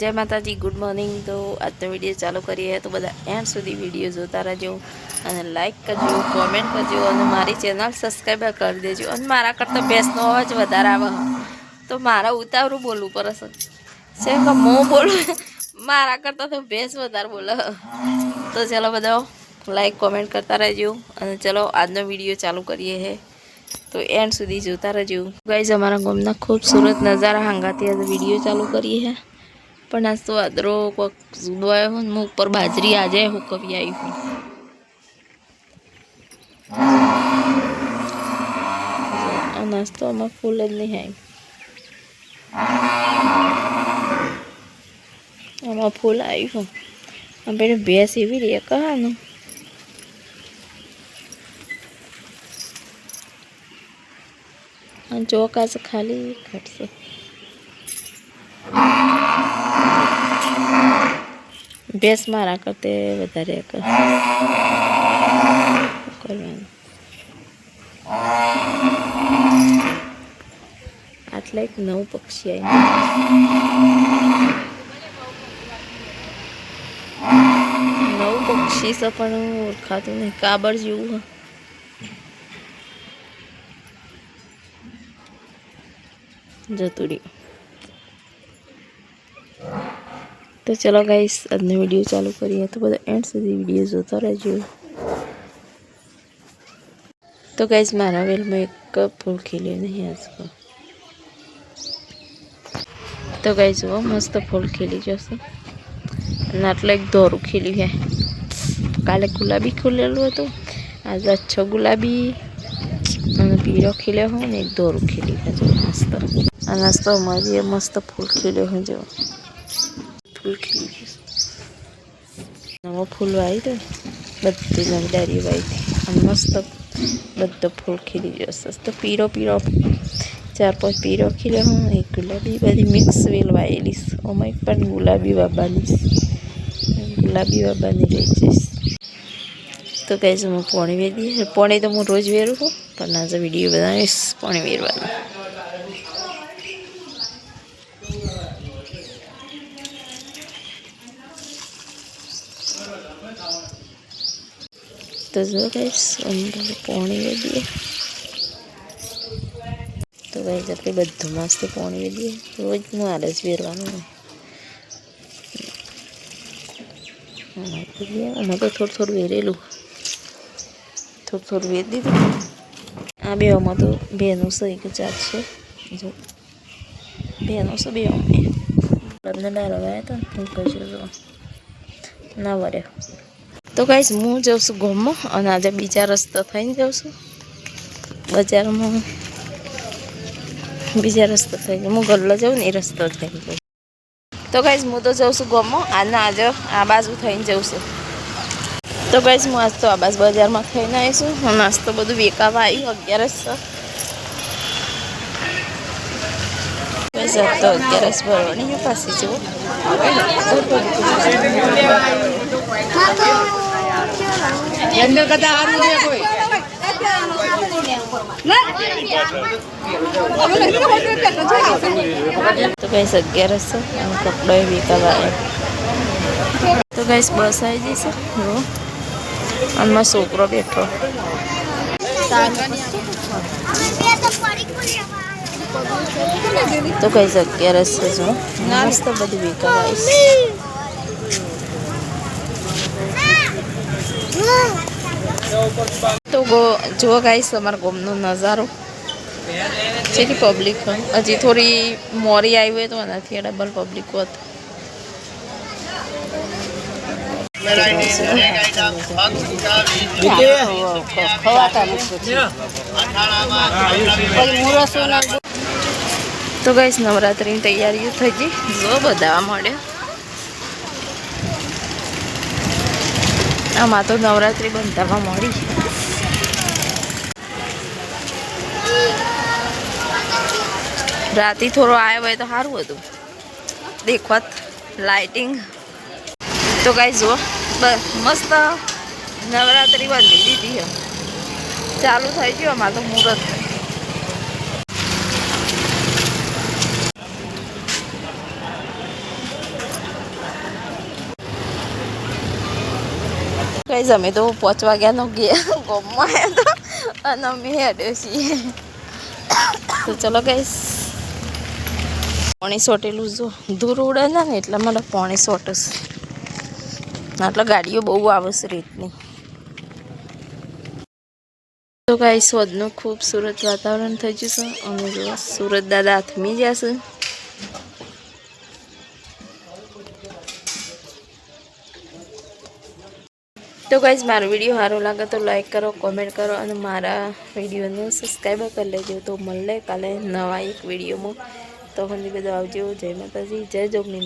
જય માતાજી good morning તો આજનો વીડિયો ચાલુ કરીએ તો બધા એન્ડ સુધી વીડિયો જોતા રહેજો અને લાઈક કરજો કોમેન્ટ કરજો અને મારી ચેનલ સબસ્ક્રાઈબ કરી દેજો. અને મારા કરતાં બેસનો અવાજ વધારે આવે. તો મારા ઉતાવળું બોલવું પડે છે. કે હું બોલું? મારા કરતાં તો ભેંસ વધારે બોલે. તો ચાલો બધા લાઈક કોમેન્ટ કરતા રહેજો અને ચલો આજનો વીડિયો ચાલુ કરીએ હે. તો એન્ડ સુધી જોતા રહેજો. ગાઈઝ અમારા ગામના ખૂબસૂરત નજારા હાંગાથી આજે વીડિયો ચાલુ કરીએ હે. પણ આ સ્વાદરો વાદરો કોક જુદો આવ્યો હોય ને હું ઉપર બાજરી આજે હુકવી આવી હું. આ નાસ્તો આમાં ફૂલ જ નહીં આવી આમાં ફૂલ આવ્યું આમ પેલી ભેંસ એવી રે કહાનું ચોકાસ ખાલી ઘટશે ભેંસ મારા કરતે વધારે કર કરવાનું આટલે એક નવું પક્ષી આવ્યું નવું પક્ષી છે પણ ઓળખાતું નહીં. કાબર જેવું જતું રહ્યું તો ચલો ગાઈસ આજનો વીડિયો ચાલુ કરીએ. તો બધા એન્ડ સુધી વીડિયો જોતા રહેજો. તો ગાઈસ મારા વેલમાં એક ફૂલ ખીલ્યો નહીં આજકાલ તો. ગાઈસ જુઓ મસ્ત ફૂલ ખીલી જશે અને આટલે એક દોરું ખીલ્યું છે. કાલે ગુલાબી ખીલેલું હતું. આજે અચ્છો ગુલાબી અને પીળો ખીલ્યો હોય ને, એક દોરું ખીલી હજુ મસ્ત. આ નાસ્તો અમારી મસ્ત ફૂલ ખીલ્યો હોય જો. ફૂલ ખીલી ગયું નવો ફૂલ વાવી તો બધી નવી વાવી અને મસ્ત બધો ફૂલ ખીલી ગયો. તો પીળો પીળો ચાર પાંચ પીળો ખીલ્યો હું. એક ગુલાબી, બધી મિક્સ વેલ વાયેલી ઓમાં એક પણ ગુલાબી બાબાની ગુલાબી બાબાની રહી જઈશ. તો કહે છે હું પોણી વેરી પોણી તો હું રોજ વેરું છું, પણ આજે વીડિયો બનાવીશ પોણી વેરવાનું. તો જો કહીશ પોણી વેરીએ તો ગાઈઝ આપણે બધું મસ્ત પોણી વેરીએ રોજ મારે જ વેરવાનું હોય. આમાં તો થોડું થોડું વેરેલું. થોડું થોડું વેર દીધું. આ બે આમાં તો બેનું એક ચાર છે. જો, બેનું છે બે અમે. લગ્ન ડારો ગયા હતા ને, હું કહીશું ના વર્યો તો ગાઈશ હું જાઉં છું ગોમમાં અને આજે બીજા રસ્તા થઈને જાઉં છું. બજારમાં બીજા રસ્તા થઈને, હું ગલ્લો જાઉં ને એ રસ્તો થઈને જાઉં. તો ગાઈશ હું તો જાઉં છું ગોમમાં અને આજે આ બાજુ થઈને જાઉં છું. તો ગાઈશ હું આજ તો આ બાજુ બજારમાં થઈને આવીશું હું નાસ્તો બધું વેકાવા આવ્યું અગિયારસ તો. અગિયારસ ભરવાની પાછી જવું અંદર કરતા હારું છે કોઈ. તો ગઈસ અગિયારસો અને કપડો એ વિકાવા તો ગઈસ બસ આવી જશે જો. અને મારો છોકરો બેઠો. તો ગઈસ અગિયારસો જો. મસ્ત બધું વેકાવા તો ગો, જુઓ ગાઈસ અમારા ગોમનો નજારો. જેટલી પબ્લિક હજી થોડી મોરી આવી હોય તો એનાથી ડબલ પબ્લિક હોત. તો ગઈશ નવરાત્રિની તૈયારીઓ થઈ ગઈ. જો, બધા મળ્યા. આમાં તો નવરાત્રિ બંધાવવા મળી રાતે થોડો આવ્યો હોય તો સારું હતું. દેખવત લાઇટિંગ તો કાંઈ જુઓ બસ મસ્ત નવરાત્રિ બંધી દીધી ચાલુ થઈ ગયું અમારે તો મુહૂર્ત. કઈ અમે તો પહોંચવા વાગ્યાનો ગયા ગમમાં તો અને અમે હેડ્યો છીએ. તો ચલો ગઈશ પોણી સોટેલું જો. દૂર ઉડે ને એટલે મને પોણી સોટસ એટલે ગાડીઓ બહુ આવશે રીતની. તો ગાઈ સોદનું ખૂબસૂરત વાતાવરણ થઈ જશે. અને જો સુરત દાદા હાથમી જશે તો ગાઈઝ મારો વીડિયો સારો લાગે તો લાઈક કરો કોમેન્ટ કરો અને મારા વિડીયોને સબસ્ક્રાઈબ કરી લેજો. તો મળે કાલે નવા એક વિડીયોમાં તો સુધી બધું આવજો. જય માતાજી, જય જોગની